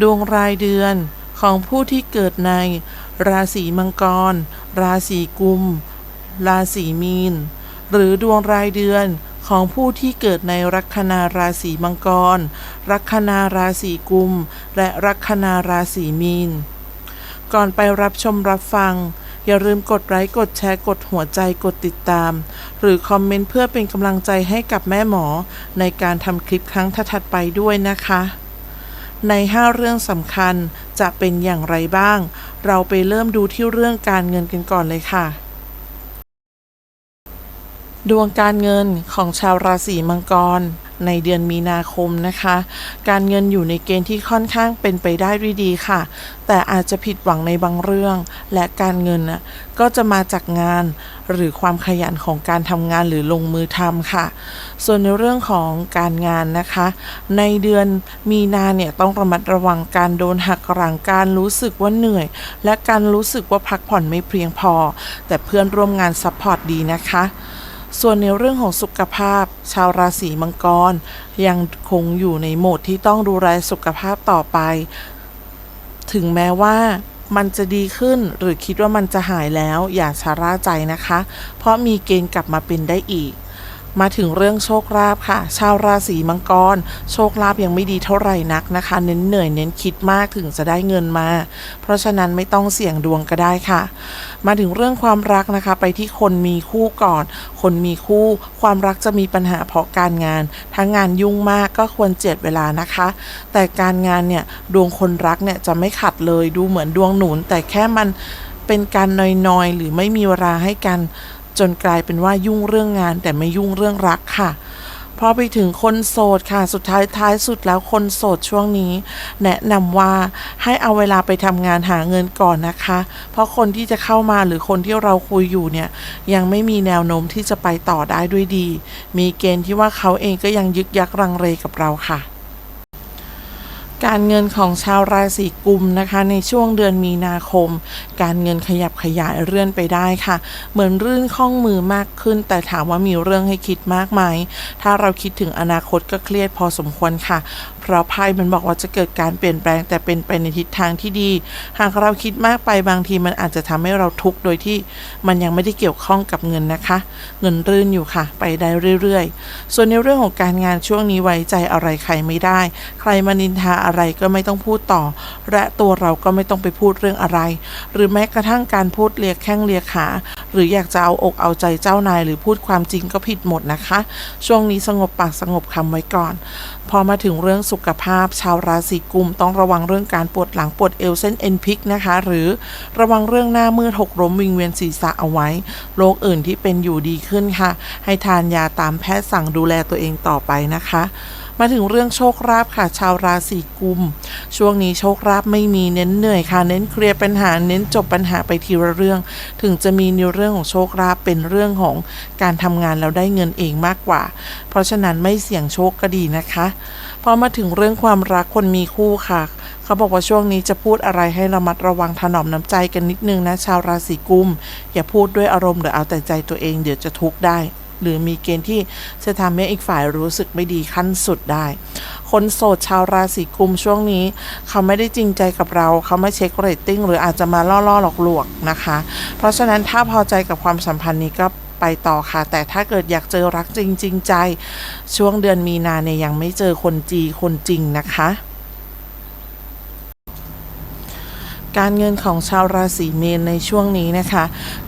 ดวงรายเดือนของผู้ที่เกิดใน ราศีมังกร ราศีกุม ราศีมีน หรือดวงรายเดือนของผู้ที่เกิดในลัคนาราศีมังกร ลัคนาราศีกุม และลัคนาราศีมีน ก่อนไปรับชมรับฟัง อย่าลืมกดไลค์กดแชร์กดหัวใจกดติดตาม หรือคอมเมนต์เพื่อเป็นกำลังใจให้กับแม่หมอในการทำคลิปครั้งถัดไปด้วยนะคะ ใน 5 เรื่องสำคัญจะเป็นอย่างไรบ้าง เราไปเริ่มดูที่เรื่องการเงินกันก่อนเลยค่ะ ดวงการเงินของชาวราศีมังกรในเดือนมีนาคมนะคะ การเงินอยู่ในเกณฑ์ที่ค่อนข้างเป็นไปได้ด้วยดีค่ะ แต่อาจจะผิดหวังในบางเรื่อง และการเงินนะก็จะมาจากงานหรือความขยันของการทำงานหรือลงมือทำค่ะ ส่วนในเรื่องของการงานนะคะ ในเดือนมีนาเนี่ยต้องระมัดระวังการโดนหักหลังการรู้สึกว่าเหนื่อย และการรู้สึกว่าพักผ่อนไม่เพียงพอ แต่เพื่อนร่วมงานซัพพอร์ตดีนะคะ ส่วนในเรื่องของสุขภาพ ชาวราศีมังกร ยังคงอยู่ในโหมดที่ต้องดูแลสุขภาพต่อไป ถึงแม้ว่ามันจะดีขึ้นหรือคิดว่ามันจะหายแล้วอย่าชะล่าใจนะคะ เพราะมีเกณฑ์กลับมาเป็นได้อีก มาถึงเรื่องโชคลาภค่ะ ชาวราศีมังกร โชคลาภยังไม่ดีเท่าไหร่นักนะคะ เน้นเหนื่อยเน้นคิดมากถึงจะได้เงินมา เพราะฉะนั้นไม่ต้องเสี่ยงดวงก็ได้ค่ะ มาถึงเรื่องความรักนะคะ ไปที่คนมีคู่ก่อน คนมีคู่ ความรักจะมีปัญหาเพราะการงานถ้างานยุ่งมากก็ควรเจ็ดเวลานะคะ แต่การงานเนี่ยดวงคนรักเนี่ยจะไม่ขัดเลยดูเหมือนดวงหนุน แต่แค่มันเป็นการนอยๆ หรือไม่มีเวลาให้กัน จนกลายเป็นว่ายุ่งเรื่องงานแต่ไม่ยุ่งเรื่องรักค่ะพอไปถึงคนโสดค่ะสุดท้ายท้ายสุดแล้วคนโสดช่วงนี้ แนะนำว่าให้เอาเวลาไปทำงานหาเงินก่อนนะคะ เพราะคนที่จะเข้ามาหรือคนที่เราคุยอยู่เนี่ย ยังไม่มีแนวโน้มที่จะไปต่อได้ด้วยดี มีเกณฑ์ที่ว่าเขาเองก็ยังยึกยักรังเลกับเราค่ะ การเงินของชาวราศีกุมนะคะ ในช่วงเดือนมีนาคม การเงินขยับขยายเรื่อนไปได้ค่ะ เหมือนรื่นคล่องมือมากขึ้น แต่ถามว่ามีเรื่องให้คิดมากไหมถ้าเราคิดถึงอนาคตก็เครียดพอสมควรค่ะ เพราะไพ่มันบอกว่าจะเกิดการเปลี่ยนแปลงแต่เป็นไปในทิศทางที่ดี หากเราคิดมากไปบางทีมันอาจจะทำให้เราทุกข์โดยที่มันยังไม่ได้เกี่ยวข้องกับเงินนะคะ เงินรื่นอยู่ค่ะ ไปได้เรื่อยๆ ส่วนในเรื่องของการงานช่วงนี้ไว้ใจอะไรใครไม่ได้ ใครมานินทาอะไรก็ไม่ต้องพูดต่อ และตัวเราก็ไม่ต้องไปพูดเรื่องอะไร หรือแม้กระทั่งการพูดเลียแข้งเลียขา หรืออยากจะเอาอกเอาใจเจ้านาย หรือพูดความจริงก็ผิดหมดนะคะ ช่วงนี้สงบปากสงบคำไว้ก่อน พอมาถึงเรื่องสุุขภาพ ชาวราศีกุมต้องระวังเรื่องการปวดหลังปวดเอวเส้นเอ็นพลิกนะคะ หรือระวังเรื่องหน้ามืดหกล้มวิงเวียนศีรษะเอาไว้โรคอื่นที่เป็นอยู่ดีขึ้นค่ะ ให้ทานยาตามแพทย์สั่งดูแลตัวเองต่อไปนะคะ มาถึงเรื่องโชคลาภค่ะ ชาวราศีกุม ช่วงนี้โชคลาภไม่มีเน้นเหนื่อยค่ะ เน้นเคลียร์ปัญหาเน้นจบปัญหาไปทีละเรื่อง ถึงจะมีในเรื่องของโชคลาภเป็นเรื่องของการทำงานแล้วได้เงินเองมากกว่า เพราะฉะนั้นไม่เสี่ยงโชคก็ดีนะคะพอมาถึงเรื่องความรักคนมีคู่ค่ะ เขาบอกว่าช่วงนี้จะพูดอะไรให้ระมัดระวังถนอมน้ำใจกันนิดนึงนะชาวราศีกุม อย่าพูดด้วยอารมณ์หรือเอาแต่ใจตัวเองเดี๋ยวจะทุกข์ได้ หรือมีเกณฑ์ที่จะทำให้อีกฝ่ายรู้สึกไม่ดีขั้นสุดได้ คนโสดชาวราศีกุมช่วงนี้ เขาไม่ได้จริงใจกับเรา เขาไม่เช็คเรตติ้งหรืออาจจะมาล่อๆหลอกๆนะคะ เพราะฉะนั้นถ้าพอใจกับความสัมพันธ์นี้ก็ไปต่อค่ะ แต่ถ้าเกิดอยากเจอรักจริงจริงใจ ช่วงเดือนมีนาเนี่ยยังไม่เจอคนจีคนจริงนะคะ การเงินของชาวราศีเมษในช่วงนี้นะคะ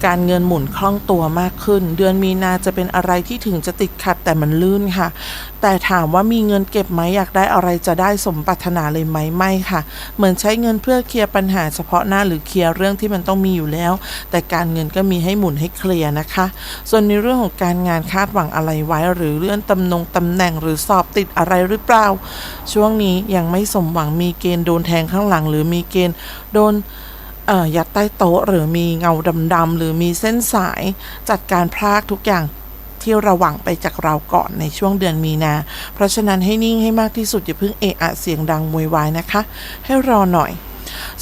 การเงินหมุนคล่องตัวมากขึ้น เดือนมีนาจะเป็นอะไรที่ถึงจะติดขัดแต่มันลื่นค่ะ แต่ถามว่ามีเงินเก็บไหมอยากได้อะไรจะได้สมปรารถนาเลยไหมไม่ค่ะ เหมือนใช้เงินเพื่อเคลียร์ปัญหาเฉพาะหน้าหรือเคลียร์เรื่องที่มันต้องมีอยู่แล้ว แต่การเงินก็มีให้หมุนให้เคลียร์นะคะ ส่วนในเรื่องของการงานคาดหวังอะไรไว้ หรือเลื่อนตำแหน่งตำแหน่งหรือสอบติดอะไรหรือเปล่า ช่วงนี้ยังไม่สมหวังมีเกณฑ์โดนแทงข้างหลัง หรือมีเกณฑ์โดนยัดใต้โต๊ะหรือมีเงาดำๆหรือมีเส้นสายจัดการพลากทุกอย่างที่ระวังไปจากเราก่อนในช่วงเดือนมีนา เพราะฉะนั้นให้นิ่งให้มากที่สุดอย่าเพิ่งเอะอะเสียงดังมวยวายนะคะ ให้รอหน่อย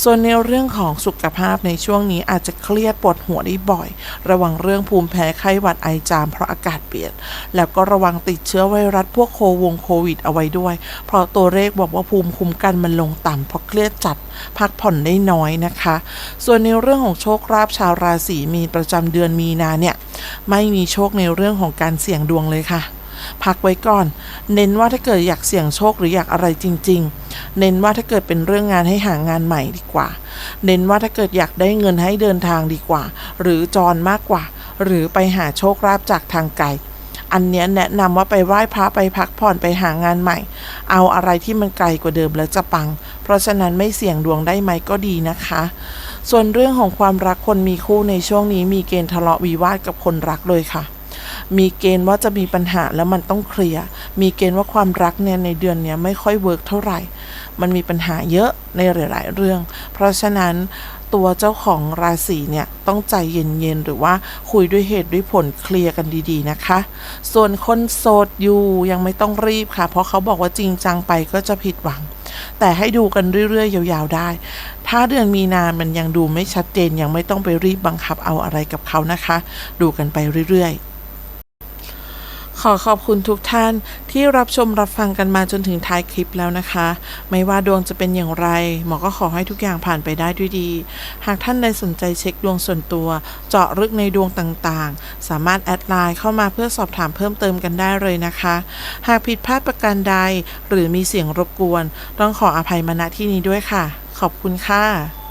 ส่วนในเรื่องของสุขภาพในช่วงนี้อาจจะเครียดปวดหัวได้บ่อย ระวังเรื่องภูมิแพ้ไข้หวัดไอจามเพราะอากาศเปลี่ยน แล้วก็ระวังติดเชื้อไวรัสพวกโควงโควิดเอาไว้ด้วย เพราะตัวเลขบอกว่าภูมิคุ้มกันมันลงต่ำเพราะเครียดจัด พักผ่อนได้น้อยนะคะ ส่วนในเรื่องของโชคลาภชาวราศีมีนประจำเดือนมีนาเนี่ยไม่มีโชคในเรื่องของการเสี่ยงดวงเลยค่ะ พักไว้ก่อน เน้นว่าถ้าเกิดอยากเสี่ยงโชคหรืออยากอะไรจริง ๆ เน้นว่าถ้าเกิดเป็นเรื่องงานให้หางานใหม่ดีกว่า เน้นว่าถ้าเกิดอยากได้เงินให้เดินทางดีกว่า หรือจรมากกว่า หรือไปหาโชคลาภจากทางไกลอันเนี้ยแนะนำว่าไปไหว้พระไปพักผ่อนไปหางานใหม่ เอาอะไรที่มันไกลกว่าเดิมแล้วจะปัง เพราะฉะนั้นไม่เสี่ยงดวงได้ไหมก็ดีนะคะ ส่วนเรื่องของความรักคนมีคู่ในช่วงนี้มีเกณฑ์ทะเลาะวิวาทกับคนรักเลยค่ะ มีเกณฑ์ว่าจะมีปัญหาแล้วมันต้องเคลียร์ มีเกณฑ์ว่าความรักเนี่ยในเดือนนี้ไม่ค่อยเวิร์กเท่าไหร่ มันมีปัญหาเยอะในหลาย ๆ เรื่อง เพราะฉะนั้นตัวเจ้าของราศีเนี่ยต้องใจเย็น ๆ หรือว่าคุยด้วยเหตุด้วยผลเคลียร์กันดี ๆ นะคะ ส่วนคนโสดอยู่ยังไม่ต้องรีบค่ะ เพราะเขาบอกว่าจริงจังไปก็จะผิดหวัง แต่ให้ดูกันเรื่อย ๆ ยาวๆได้ ถ้าเดือนมีนามันยังดูไม่ชัดเจนยังไม่ต้องไปรีบบังคับเอาอะไรกับเขานะคะ ดูกันไปเรื่อย ๆ ขอขอบคุณทุกท่านที่รับชมรับฟังกันมาจนถึงท้ายคลิปแล้วนะคะ ไม่ว่าดวงจะเป็นอย่างไร หมอก็ขอให้ทุกอย่างผ่านไปได้ด้วยดี หากท่านใดสนใจเช็คดวงส่วนตัว เจาะลึกในดวงต่างๆ สามารถแอดไลน์เข้ามาเพื่อสอบถามเพิ่มเติมกันได้เลยนะคะ หากผิดพลาดประการใด หรือมีเสียงรบกวน ต้องขออภัยมาณที่นี้ด้วยค่ะ ขอบคุณค่ะ